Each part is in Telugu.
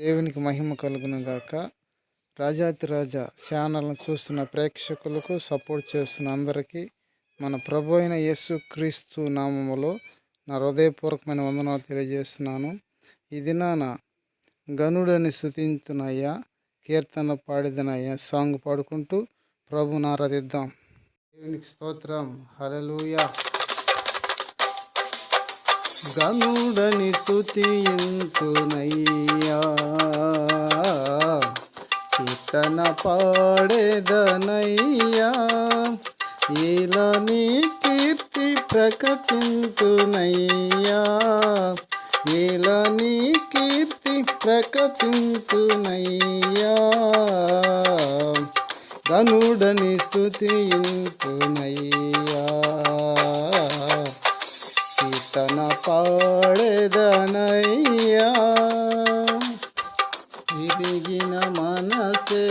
దేవునికి మహిమ కలుగును గాక. రాజాతిరాజ ఛానల్ను చూస్తున్న ప్రేక్షకులకు సపోర్ట్ చేస్తున్న అందరికీ మన ప్రభు అయిన యేసు క్రీస్తు నామములో నా హృదయపూర్వకమైన వందనాలు తెలియజేస్తున్నాను. ఈ దినాన గనుడని శుతించునయ్యా కీర్తన పాడిదనయ్యా సాంగ్ పాడుకుంటూ ప్రభుని ఆరాధిద్దాం. దేవునికి స్తోత్రం. హలలుయా గనుడని స్థుతింతునయ్యా కీర్తన పాడేదనయ్యా. ఇలా నీ కీర్తి ప్రకటించునయ్యా ఇలా నీ కీర్తి ప్రకటించునయ్యా గనుడని స్థుతింతునయ్యా లేదనయ్యా విరిగిన మనసే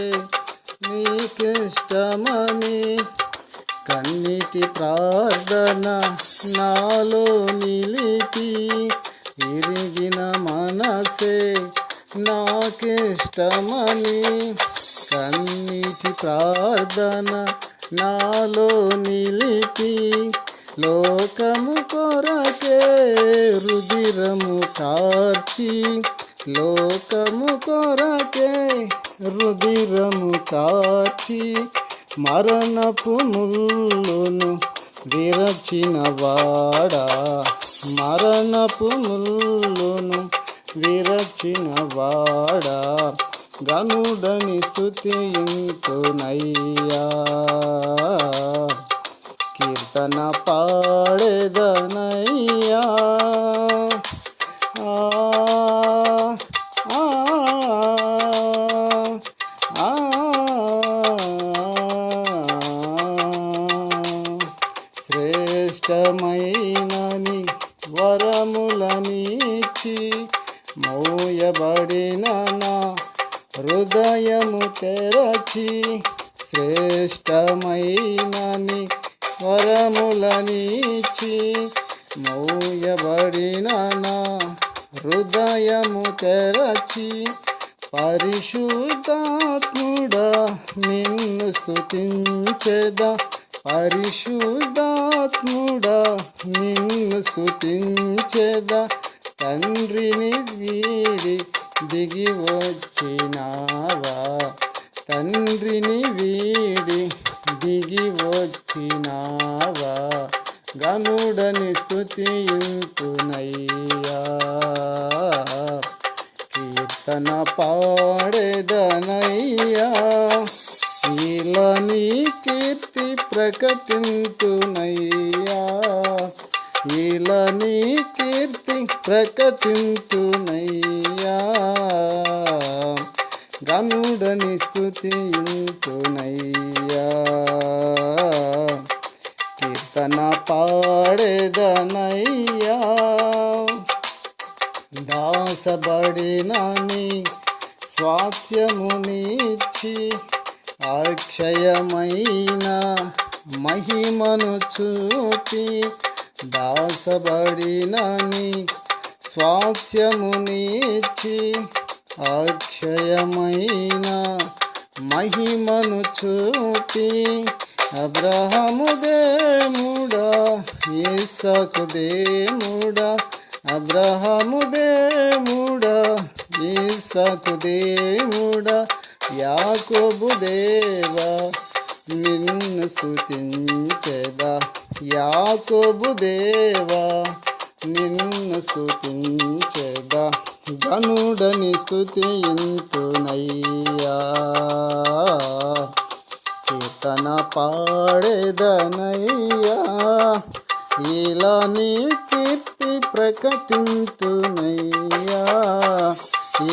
నీకిష్టమని కన్నిటి ప్రార్థన నాలో నిలిపి విరిగిన మనసే నాకిష్టమని కన్నిటి ప్రార్థన నాలో నిలిపి లోకము కొరకే రుదిరము కార్చి లోకము కొరకే రుదిరము కార్చి మరణపు ముల్లును విరచిన వాడా మరణపు ముల్లును విరచిన వాడా గనుడని స్థుతింతునయ్యా కీర్తన పాడేదనయ్యా శ్రేష్టమైనని వరములనిచ్చి మోయబడిన నా హృదయము తెరచి శ్రేష్టమైనని వరములనిచ్చి మౌయబడిన నా హృదయము తెరచి పరిశుద్ధాత్ముడా నిన్ను స్తుతించెదా. పరిశుద్ధాత్ముడా నిన్ను స్తుతించెదా. తండ్రిని వీడి దిగి వచ్చినా గనుడని స్థుతింతునయ్యా కీర్తన పాడేదనయ్యా. ఇలా నీ కీర్తి ప్రకటింతునయ్యా. ఇలా నీ కీర్తి ప్రకటింతునయ్యా. గనుడని స్థుతింతునయ్యా పాడేదనయ్యా దాసబడినని స్వాత్యమునిచ్చి అక్షయమైన మహిమను చూపి దాసబడినని స్వాత్యమునిచ్చి అక్షయమైన మహిమను చూపి అబ్రహము దేముడా ఈసాకు దేముడా అబ్రహము దేముడా ఈసాకు దేముడా యాకోబు దేవా నిన్ను స్థుతించెదా యాకోబు దేవా నిన్ను స్థుతించెదా గనుడని స్థుతింతునయ్యా పాడేదనయ్యా. ఇలా నీ కీర్తి ప్రకటింతునయ్యా.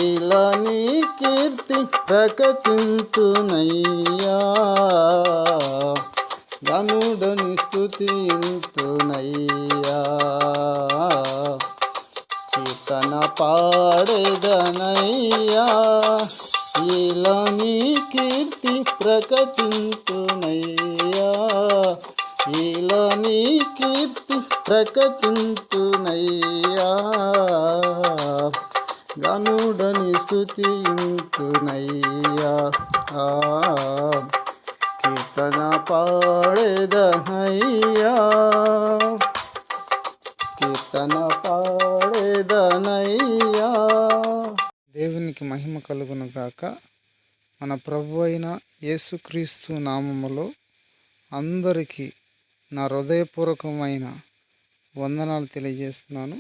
ఇలా నీ కీర్తి ప్రకటింతునయ్యా. గనుడని స్థుతింతునయ్యా కీర్తన పాడేదనయ్యా. ఇలా నీ కీర్తి ప్రకటించునయ్యా ఇలా నీ కీర్తి ప్రకటించునయ్యా. గనుడని స్థుతించునయ్యా కీర్తన పాడేదనయ్యా. కీర్తన పాడేదనయ్యా. దేవునికి మహిమ కలుగును గాక మన ప్రభు అయిన యేసుక్రీస్తు నామములో అందరికీ నా హృదయపూర్వకమైన వందనాలు తెలియజేస్తున్నాను.